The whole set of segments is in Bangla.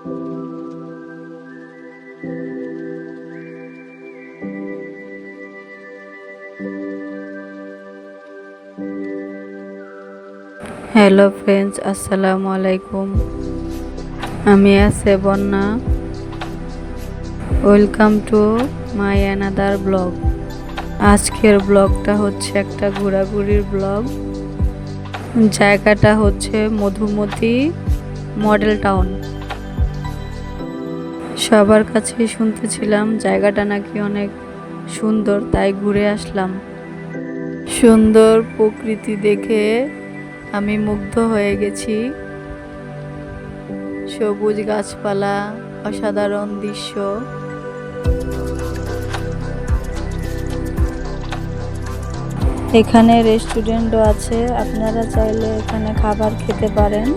হ্যালো ফ্রেন্ডস আসসালামু আলাইকুম আমি আছে Bonna. Welcome to my another vlog আজকের ব্লগটা হচ্ছে একটা ঘোরাঘুরির ব্লগ জায়গাটা হচ্ছে মধুমতি মডেল টাউন। সবার কাছেই শুনতেছিলাম, জায়গাটা নাকি অনেক সুন্দর, তাই ঘুরে আসলাম। সুন্দর প্রকৃতি দেখে আমি মুগ্ধ হয়ে গেছি। সবুজ গাছপালা, অসাধারণ দৃশ্য। এখানে রেস্টুরেন্টও আছে, আপনারা চাইলে এখানে খাবার খেতে পারেন।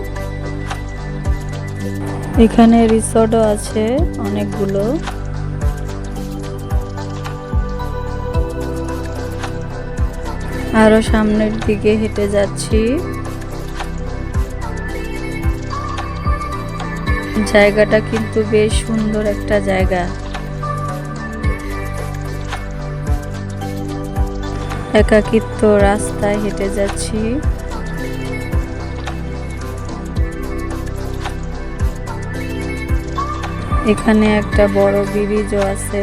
এখানে রিসর্টও আছে, অনেকগুলো। আরও সামনের দিকে হেঁটে যাচ্ছি। জায়গাটা কিন্তু বেশ সুন্দর একটা জায়গা। একাকিত্ব রাস্তায় হেঁটে যাচ্ছি। এখানে একটা বড় ব্রিজও আছে।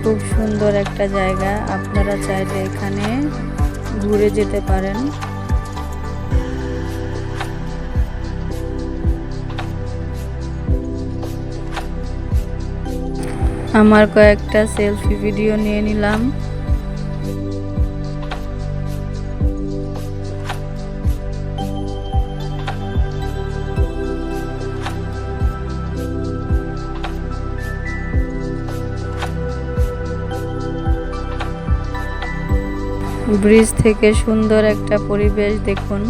খুব সুন্দর একটা জায়গা। আপনারা চাইলে এখানে ঘুরে যেতে পারেন। আমার কয়েকটা সেলফি ভিডিও নিয়ে নিলাম। ব্রিজ থেকে সুন্দর একটা পরিবেশ দেখুন।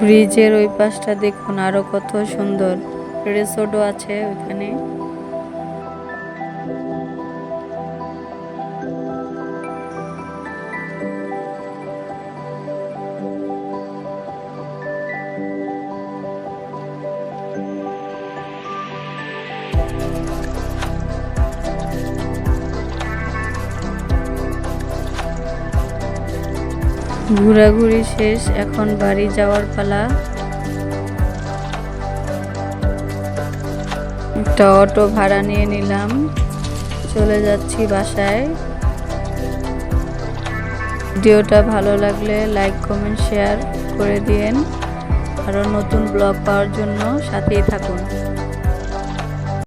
ব্রিজের ওই পাশটা দেখুন, আরও কত সুন্দর। রেসোর্টও আছে ওখানে ঘোরাঘুরি শেষ, এখন বাড়ি যাওয়ার পালা। একটা অটো ভাড়া নিয়ে নিলাম, চলে যাচ্ছি বাসায়। ভিডিওটা ভালো লাগলে লাইক, কমেন্ট, শেয়ার করে দিয়েন। আরও নতুন ব্লগ পাওয়ার জন্য সাথেই থাকুন।